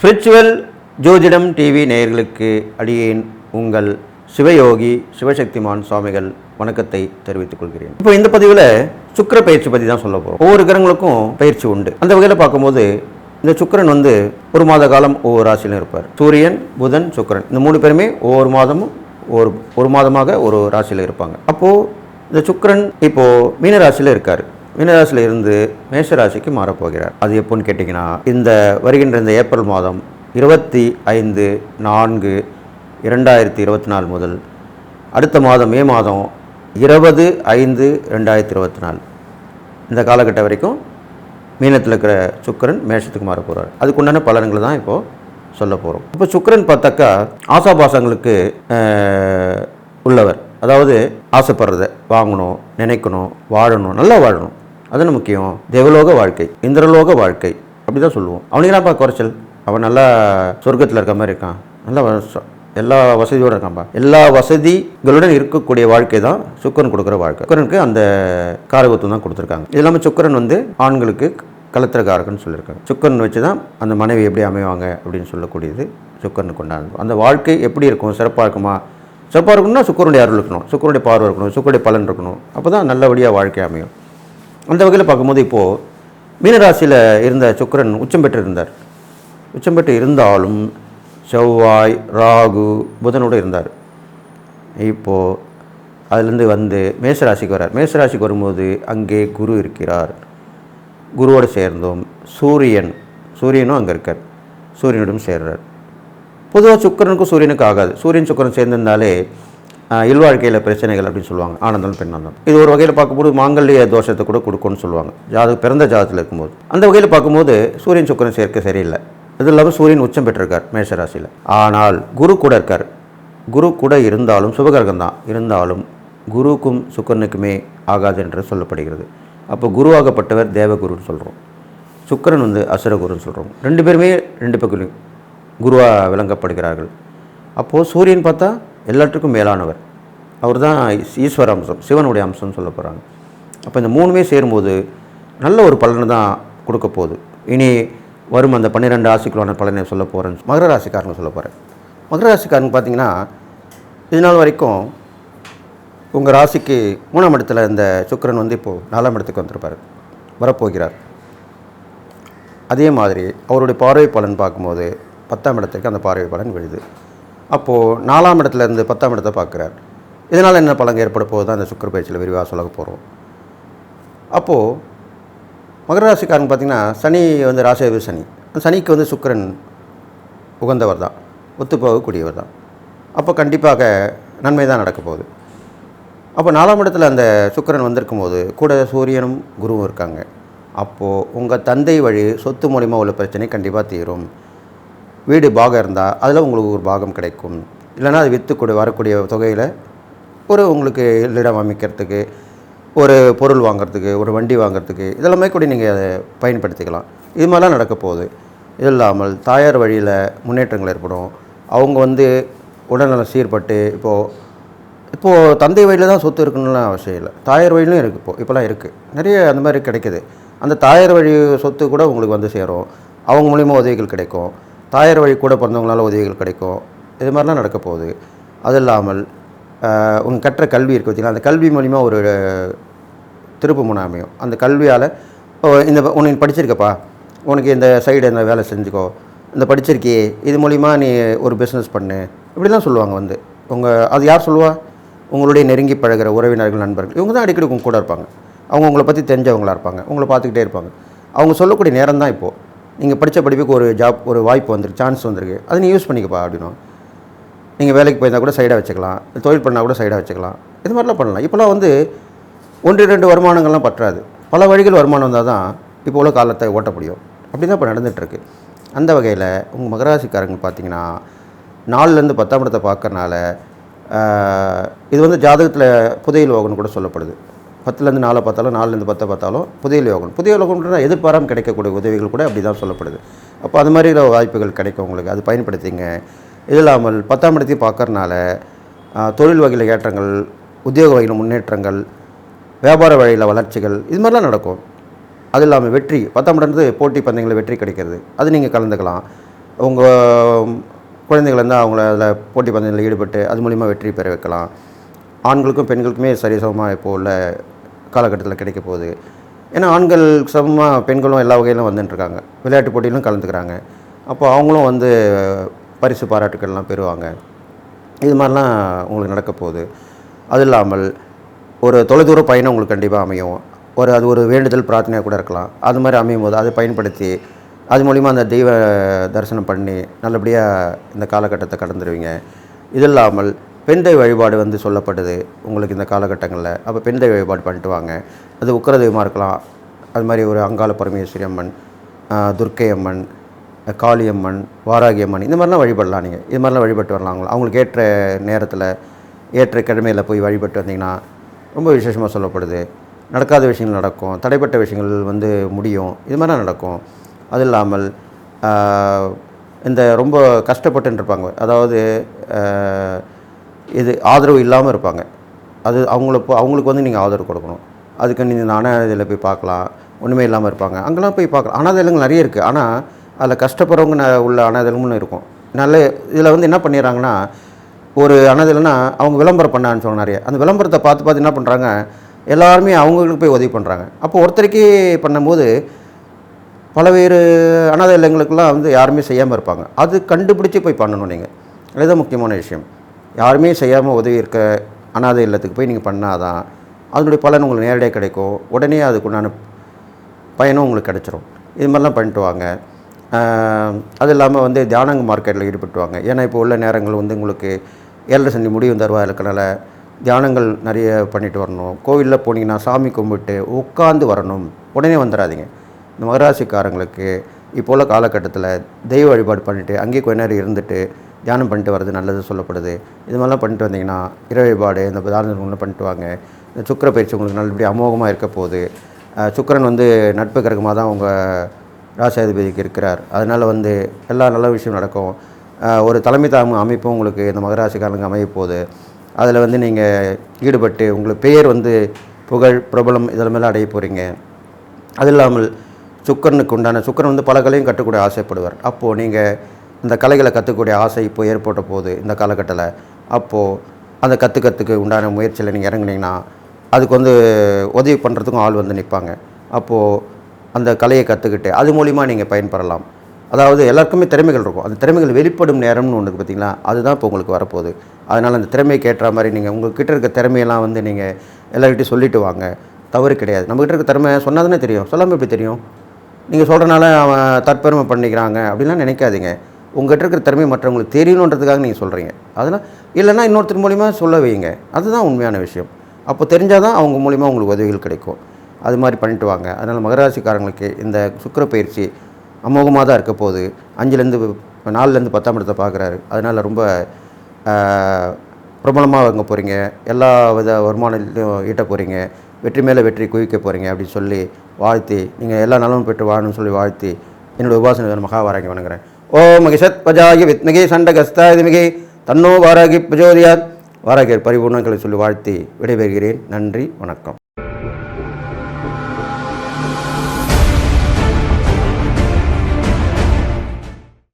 Spiritual ஜோதிடம் TV நேயர்களுக்கு அடியேன் உங்கள் சிவயோகி சிவசக்திமான் சுவாமிகள் வணக்கத்தை தெரிவித்துக் கொள்கிறேன். இப்போ இந்த பதிவில் சுக்கிர பயிற்சி பற்றி தான் சொல்ல போகிறோம் ஒவ்வொரு கிரகங்களுக்கும் பயிற்சி உண்டு. அந்த வகையில் பார்க்கும்போது இந்த சுக்கிரன் வந்து ஒரு மாத காலம் ஒவ்வொரு ராசியிலும் இருப்பார். சூரியன் புதன் சுக்கரன். இந்த மூணு பேருமே ஒவ்வொரு மாதமும் ஒரு ஒரு மாதமாக ஒரு ராசியில் இருப்பாங்க. அப்போது இந்த சுக்கரன் இப்போது மீன ராசியில் இருக்கார். மீனராசியில் இருந்து மேஷராசிக்கு மாறப்போகிறார். அது எப்போன்னு கேட்டிங்கன்னா இந்த வருகின்ற இந்த ஏப்ரல் மாதம் இருபத்தி ஐந்து நான்கு இரண்டாயிரத்தி இருபத்தி நாலு முதல் அடுத்த மாதம் மே மாதம் இருபது ஐந்து ரெண்டாயிரத்தி இருபத்தி நாலு. இந்த காலகட்டம் வரைக்கும் மீனத்தில் இருக்கிற சுக்கரன் மேஷத்துக்கு மாற போகிறார் அதுக்குண்டான பலன்களை தான் இப்போது சொல்ல போகிறோம் இப்போ சுக்கரன் பார்த்தாக்கா ஆசாபாசங்களுக்கு உள்ளவர். அதாவது ஆசைப்படுறத வாங்கணும் நினைக்கணும் வாழணும் நல்லா வாழணும். அதுன்னு முக்கியம். தேவலோக வாழ்க்கை இந்திரலோக வாழ்க்கை. அப்படி தான் சொல்லுவோம். அவனுக்கு குறைச்சல்? அவன் நல்லா சொர்க்கத்தில் இருக்க மாதிரி இருக்கான். நல்லா எல்லா வசதியோடு இருக்கான்பா. எல்லா வசதிகளுடன் இருக்கக்கூடிய வாழ்க்கை தான் சுக்கரன் கொடுக்குற வாழ்க்கை. சுக்கரனுக்கு அந்த காரகத்துவம் தான் கொடுத்துருக்காங்க. இது இல்லாமல் சுக்கரன் வந்து ஆண்களுக்கு கலத்திரக்காரகன்னு சொல்லியிருக்காங்க. சுக்கரன் வச்சு தான் அந்த மனைவி எப்படி அமைவாங்க அப்படின்னு சொல்லக்கூடியது சுக்கரனுக்கு உண்டானது அந்த வாழ்க்கை எப்படி இருக்கும்? சிறப்பாக இருக்குமா? சிறப்பாக இருக்கணும்னா சுக்கரனுடைய அருள் இருக்கணும். சுக்கரனுடைய பார்வை இருக்கணும். சுக்கருடைய பலன் இருக்கணும். அப்போ தான் நல்லபடியாக வாழ்க்கை அமையும். அந்த வகையில் பார்க்கும்போது இப்போது மீனராசியில் இருந்த சுக்கிரன் உச்சம் பெற்று இருந்தார். உச்சம் பெற்று இருந்தாலும் செவ்வாய் ராகு புதனோடு இருந்தார். இப்போது அதுலேருந்து வந்து மேசராசிக்கு வரார். மேசராசிக்கு வரும்போது அங்கே குரு இருக்கிறார். குருவோடு சேர்ந்தோம். சூரியன் சூரியனும் அங்கே இருக்கார். சூரியனோடும் சேர்றார். பொதுவாக சுக்கிரனுக்கும் சூரியனுக்கும் ஆகாது. சூரியன் சுக்கரன் சேர்ந்திருந்தாலே இல்வாழ்க்கையில் பிரச்சனைகள் அப்படின்னு சொல்லுவாங்க. ஆனந்தம் பெண்ணாந்தம் இது ஒரு வகையில் பார்க்கும்போது மாங்கல்ய தோஷத்தை கூட கொடுக்கும்னு சொல்லுவாங்க. ஜாதகம் பிறந்த ஜாதத்தில் இருக்கும்போது. அந்த வகையில் பார்க்கும்போது சூரியன் சுக்கிரன் சேர்க்க சரியில்லை. இது இல்லாமல் சூரியன் உச்சம் பெற்றிருக்கார் மேஷராசியில். ஆனால் குரு கூட இருக்கார். குரு கூட இருந்தாலும் சுபகிரகம் தான். இருந்தாலும் குருவுக்கும் சுக்கரனுக்குமே ஆகாது என்று சொல்லப்படுகிறது. அப்போ குருவாகப்பட்டவர் தேவகுருன்னு சொல்கிறோம் சுக்கிரன் வந்து அசுரகுருன்னு சொல்கிறோம் ரெண்டு பேருமே ரெண்டு பக்கம் குருவாக விளங்கப்படுகிறார்கள். அப்போது சூரியன் பார்த்தா எல்லாத்துக்கும் மேலானவர். அவர் தான் ஈஸ்வர அம்சம் சிவனுடைய அம்சம்னு சொல்ல போகிறாங்க அப்போ இந்த மூணுமே சேரும்போது நல்ல ஒரு பலனை தான் கொடுக்க போகுது. இனி வரும் அந்த பன்னிரெண்டு ராசிக்குள்ளான பலனை சொல்ல போகிறேன் மகர ராசிக்காரங்க சொல்ல போகிறேன் மகர ராசிக்காரங்க பார்த்தீங்கன்னா இது நாள் வரைக்கும் உங்கள் ராசிக்கு மூணாம் இடத்துல இந்த சுக்கிரன் வந்து இப்போது நாலாம் இடத்துக்கு வந்திருப்பார். வரப்போகிறார். அதே மாதிரி அவருடைய பார்வை பலன் பார்க்கும்போது பத்தாம் இடத்துக்கு அந்த பார்வை பலன் விழுது. அப்போது நாலாம் இடத்துல இருந்து பத்தாம் இடத்தை பார்க்குறார். இதனால் என்ன பலங்க ஏற்பட போகுது அந்த சுக்கர பயிற்சியில் விரிவாக சொல்ல போகிறோம் அப்போது மகர ராசிக்காரங்க பார்த்திங்கன்னா சனி வந்து ராசியாதிபதி சனி. அந்த சனிக்கு வந்து சுக்கரன் உகந்தவர் தான் ஒத்துப்போகக்கூடியவர் தான். அப்போ கண்டிப்பாக நன்மை தான் நடக்க போகுது. அப்போ நாலாம் இடத்துல அந்த சுக்கரன் வந்திருக்கும் போது கூட சூரியனும் குருவும் இருக்காங்க. அப்போது உங்கள் தந்தை வழி சொத்து மூலிமா உள்ள பிரச்சனை கண்டிப்பாக தீரும். வீடு பாகம் இருந்தால் அதில் உங்களுக்கு ஒரு பாகம் கிடைக்கும். இல்லைன்னா அது விற்று வரக்கூடிய தொகையில் ஒரு உங்களுக்கு இடம் அமைக்கிறதுக்கு ஒரு பொருள் வாங்குறதுக்கு ஒரு வண்டி வாங்குறதுக்கு இதெல்லாமே கூட நீங்கள் அதை பயன்படுத்திக்கலாம். இது மாதிரிலாம் நடக்க போகுது. இது இல்லாமல் தாயார் வழியில் முன்னேற்றங்கள் ஏற்படும். அவங்க வந்து உடல்நலம் சீர்பட்டு இப்போது இப்போது தந்தை வழியில் தான் சொத்து இருக்கணும்லாம் அவசியம் இல்லை. தாயார் வழியிலும் இருக்குது இப்போ இப்போலாம் இருக்குது நிறைய அந்த மாதிரி கிடைக்குது. அந்த தாயார் வழி சொத்து கூட உங்களுக்கு வந்து சேரும். அவங்க மூலிமா உதவிகள் கிடைக்கும். தாயார் வழி கூட பிறந்தவங்களால உதவிகள் கிடைக்கும். இது மாதிரிலாம் நடக்க போகுது. அது இல்லாமல் உங்கள் கற்ற கல்வி இருக்குது பார்த்தீங்களா அந்த கல்வி மூலிமா ஒரு திருப்பு முனாமையும் அந்த கல்வியால் இந்த உனக்கு படிச்சிருக்கப்பா. உனக்கு இந்த சைடு இந்த வேலை செஞ்சுக்கோ. இந்த படிச்சிருக்கியே. இது மூலிமா நீ ஒரு பிஸ்னஸ் பண்ணு. இப்படிலாம் சொல்லுவாங்க வந்து. உங்கள் அது யார் சொல்லுவா? உங்களுடைய நெருங்கி பழகுற உறவினர்கள் நண்பர்கள். இவங்க தான் அடிக்கடி உங்க கூட இருப்பாங்க. அவங்க உங்களை பற்றி தெரிஞ்சவங்களா இருப்பாங்க. உங்களை பார்த்துக்கிட்டே இருப்பாங்க. அவங்க சொல்லக்கூடிய நேரம் தான் இப்போது நீங்கள் படித்த படிப்புக்கு ஒரு ஜாப் ஒரு வாய்ப்பு வந்திருக்கு சான்ஸ் வந்திருக்கு. அதை நீ யூஸ் பண்ணிக்கப்பா அப்படின்னும் நீங்கள் வேலைக்கு போயிருந்தால் கூட சைடாக வச்சுக்கலாம். தொழில் பண்ணால் கூட சைடாக வச்சுக்கலாம். இது மாதிரிலாம் பண்ணலாம். இப்போலாம் வந்து ஒன்று ரெண்டு வருமானங்கள்லாம் பற்றாது. பல வழிகள் வருமானம் வந்தால் தான் இப்போ உள்ள காலத்தை ஓட்ட முடியும் அப்படி தான் இப்போ நடந்துகிட்ருக்கு அந்த வகையில் உங்கள் மகராசிக்காரங்க பார்த்தீங்கன்னா நாலுலேருந்து பத்தாம் இடத்தை பார்க்கறனால இது வந்து ஜாதகத்தில் புதையல் யோகம்னு கூட சொல்லப்படுது. பத்துலேருந்து நாலை பார்த்தாலும் நாலுலேருந்து பத்தை பார்த்தாலும் புதையல் யோகம் புதையல் யோகம்ன்றா எதிர்பாராமல் கிடைக்கக்கூடிய உதவிகள் கூட அப்படி தான் சொல்லப்படுது. அப்போ அது மாதிரி வாய்ப்புகள் கிடைக்கும் உங்களுக்கு. அது பயன்படுத்திங்க. இது இல்லாமல் பத்தாம் இடத்தையும் பார்க்கறனால தொழில் வகையில் ஏற்றங்கள் உத்தியோக வகையில் முன்னேற்றங்கள் வியாபார வழியில் வளர்ச்சிகள் இது மாதிரிலாம் நடக்கும். அது இல்லாமல் வெற்றி. பத்தாம் இடம்ன்றது போட்டி பந்தயங்களில் வெற்றி கிடைக்கிறது. அது நீங்கள் கலந்துக்கலாம். உங்கள் குழந்தைகள் இருந்தால் அவங்கள அதில் போட்டி பந்தயங்களில் ஈடுபட்டு அது மூலிமா வெற்றி பெற வைக்கலாம். ஆண்களுக்கும் பெண்களுக்குமே சரிசமமாக இப்போ உள்ள காலகட்டத்தில் கிடைக்க போகுது. ஏன்னா ஆண்கள் சமமாக பெண்களும் எல்லா வகையிலும் வந்துட்டுருக்காங்க விளையாட்டு போட்டியிலும் கலந்துக்கிறாங்க. அப்போ அவங்களும் வந்து பரிசு பாராட்டுக்கள்லாம் பெறுவாங்க. இது மாதிரிலாம் உங்களுக்கு நடக்க போகுது. அது இல்லாமல் ஒரு தொலைதூர பயணம் உங்களுக்கு கண்டிப்பாக அமையும். ஒரு அது ஒரு வேண்டுதல் பிரார்த்தனையாக கூட இருக்கலாம். அது மாதிரி அமையும் போது அதை பயன்படுத்தி அது மூலிமா அந்த தெய்வ தரிசனம் பண்ணி நல்லபடியாக இந்த காலகட்டத்தை கடந்துருவீங்க. இது இல்லாமல் பெண் தெய்வ வழிபாடு வந்து சொல்லப்படுது உங்களுக்கு இந்த காலகட்டங்களில். அப்போ பெண் தெய்வ வழிபாடு பண்ணிட்டு வாங்க. அது உக்கிர தெய்வமாக இருக்கலாம். அது மாதிரி ஒரு அங்காள பரமேஸ்வரி அம்மன் துர்க்கை அம்மன் காளியம்மன் வாராகி அம்மன் இந்த மாதிரிலாம் வழிபடலாம் நீங்கள். இது மாதிரிலாம் வழிபட்டு வரலாம் அவங்களுக்கு ஏற்ற நேரத்தில் ஏற்ற கிழமையில் போய் வழிபட்டு வந்தீங்கன்னா ரொம்ப விசேஷமாக சொல்லப்படுது. நடக்காத விஷயங்கள் நடக்கும். தடைப்பட்ட விஷயங்கள் வந்து முடியும். இது மாதிரிலாம் நடக்கும். அது இல்லாமல் இந்த ரொம்ப கஷ்டப்பட்டுன்னு இருப்பாங்க. அதாவது இது ஆதரவு இல்லாமல் இருப்பாங்க. அது அவங்கள அவங்களுக்கு வந்து நீங்கள் ஆதரவு கொடுக்கணும். அதுக்கு நீங்கள் அனாதையில் போய் பார்க்கலாம். ஒன்றுமே இல்லாமல் இருப்பாங்க. அங்கெல்லாம் போய் பார்க்கலாம். அனாதைலங்கள் நிறைய இருக்குது ஆனால் அதில் கஷ்டப்படுறவங்க ந- உள்ள அனாதைலங்களும் இருக்கும். நல்ல இதில் வந்து என்ன பண்ணிடுறாங்கன்னா ஒரு அனாதைலனா அவங்க விளம்பரம் பண்ண அனுப்பிச்சவங்க நிறைய. அந்த விளம்பரத்தை பார்த்து பார்த்து என்ன பண்ணுறாங்க எல்லாருமே அவங்களுக்கு போய் உதவி பண்ணுறாங்க அப்போ ஒருத்தருக்கே பண்ணும்போது பலவேறு அனாதை இல்லங்களுக்கெல்லாம் வந்து யாருமே செய்யாமல் இருப்பாங்க. அது கண்டுபிடிச்சி போய் பண்ணணும் நீங்கள் அதுதான் முக்கியமான விஷயம். யாருமே செய்யாமல் உதவி இருக்க அனாதை இல்லத்துக்கு போய் நீங்கள் பண்ணாதான் அதனுடைய பலன் உங்களுக்கு நேரடியாக கிடைக்கும். உடனே அதுக்குண்டான பயனும் உங்களுக்கு கிடச்சிரும். இது மாதிரிலாம் பண்ணிட்டு வாங்க. அது இல்லாமல் வந்து தியானங்க மார்க்கெட்டில் ஈடுபட்டுவாங்க ஏன்னா இப்போ உள்ள நேரங்கள் வந்து உங்களுக்கு ஏழரை சனி முடிவும் தருவா இருக்கனால தியானங்கள் நிறைய பண்ணிட்டு வரணும். கோவிலில் போனீங்கன்னா சாமி கும்பிட்டு உட்காந்து வரணும். உடனே வந்துடாதீங்க இந்த மகராசிக்காரங்களுக்கு இப்போ உள்ள காலகட்டத்தில் தெய்வ வழிபாடு பண்ணிவிட்டு அங்கேயே கொஞ்ச நேரம் இருந்துட்டு தியானம் பண்ணிட்டு வர்றது நல்லது சொல்லப்படுது. இது மாதிரிலாம் பண்ணிட்டு வந்தீங்கன்னா இறை வழிபாடு இந்த தாரணம் பண்ணிட்டு வாங்க. இந்த சுக்கிர பயிற்சி உங்களுக்கு நல்லபடியாக அமோகமாக இருக்க போகுது. சுக்கரன் சுக்கிரன் வந்து நட்பு கிரகமாக தான் உங்கள் ராசாதிபதிக்கு இருக்கிறார். அதனால் வந்து எல்லா நல்ல விஷயம் நடக்கும். ஒரு தலைமை தாம அமைப்பும் உங்களுக்கு இந்த மகராசிக்காரனுக்கு அமைய போகுது. அதில் வந்து நீங்கள் ஈடுபட்டு உங்களுக்கு பெயர் வந்து புகழ் பிரபலம் இதெல்லாம் மேலே அடைய போகிறீங்க அது இல்லாமல் சுக்கரனுக்கு உண்டான சுக்கரன் வந்து பல கலையும் கற்றுக்கூடிய ஆசைப்படுவார். அப்போது நீங்கள் இந்த கலைகளை கற்றுக்கூடிய ஆசை இப்போ ஏற்பட்ட போது இந்த காலகட்டத்தில் அப்போது அந்த கற்றுக்கிறதுக்கு உண்டான முயற்சியில் நீங்கள் இறங்குனீங்கன்னா அதுக்கு வந்து உதவி பண்ணுறதுக்கும் ஆள் வந்து நிற்பாங்க அப்போது அந்த கலையை கற்றுக்கிட்டு அது மூலிமா நீங்கள் பயன்பெறலாம். அதாவது எல்லாருக்குமே திறமைகள் இருக்கும். அந்த திறமைகள் வெளிப்படும் நேரம்னு ஒன்று பார்த்தீங்களா அதுதான் இப்போ உங்களுக்கு வரப்போகுது. அதனால் அந்த திறமைக்கு ஏற்ற மாதிரி நீங்கள் உங்கள்கிட்ட இருக்க திறமையெல்லாம் வந்து நீங்கள் எல்லார்கிட்டையும் சொல்லிட்டு வாங்க. தவறு கிடையாது. நம்மகிட்ட இருக்க திறமை சொன்னாதானே தெரியும். சொல்லாமல் எப்படி தெரியும்? நீங்கள் சொல்கிறனால அவன் தற்பெருமை பண்ணிக்கிறாங்க அப்படின்லாம் நினைக்காதீங்க. உங்கள்கிட்ட இருக்கிற திறமை மற்றவங்களுக்கு தெரியணுன்றதுக்காக நீங்கள் சொல்கிறீங்க அதெல்லாம் இல்லைன்னா இன்னொருத்தர் மூலிமா சொல்ல வைங்க அதுதான் உண்மையான விஷயம். அப்போ தெரிஞ்சால் தான் அவங்க மூலிமா உங்களுக்கு உதவிகள் கிடைக்கும். அது மாதிரி பண்ணிட்டு வாங்க. அதனால் மகராசிக்காரங்களுக்கு இந்த சுக்கிர பயிற்சி அமோகமாக தான் இருக்க போகுது. அஞ்சுலேருந்து நாலுலேருந்து பத்தாம் இடத்தை பார்க்குறாரு. அதனால் ரொம்ப பிரபலமாக வாங்க போகிறீங்க எல்லா வித வருமானத்திலையும் ஈட்ட போகிறீங்க வெற்றி மேலே வெற்றி குவிக்க போகிறீங்க அப்படின்னு சொல்லி வாழ்த்தி நீங்கள் எல்லா நலமும் பெற்று வாழணும்னு சொல்லி வாழ்த்தி என்னோட உபாசனை மகாவாராகி வணங்குறேன். ஓ மகிஷத் பஜாகி வித்மகி சண்டகஸ்தாதிமிகி தன்னோ வாராகி பிரஜோதியாத். வாராகியர் பரிபூர்ணங்களை சொல்லி வாழ்த்தி விடைபெறுகிறேன். நன்றி வணக்கம்.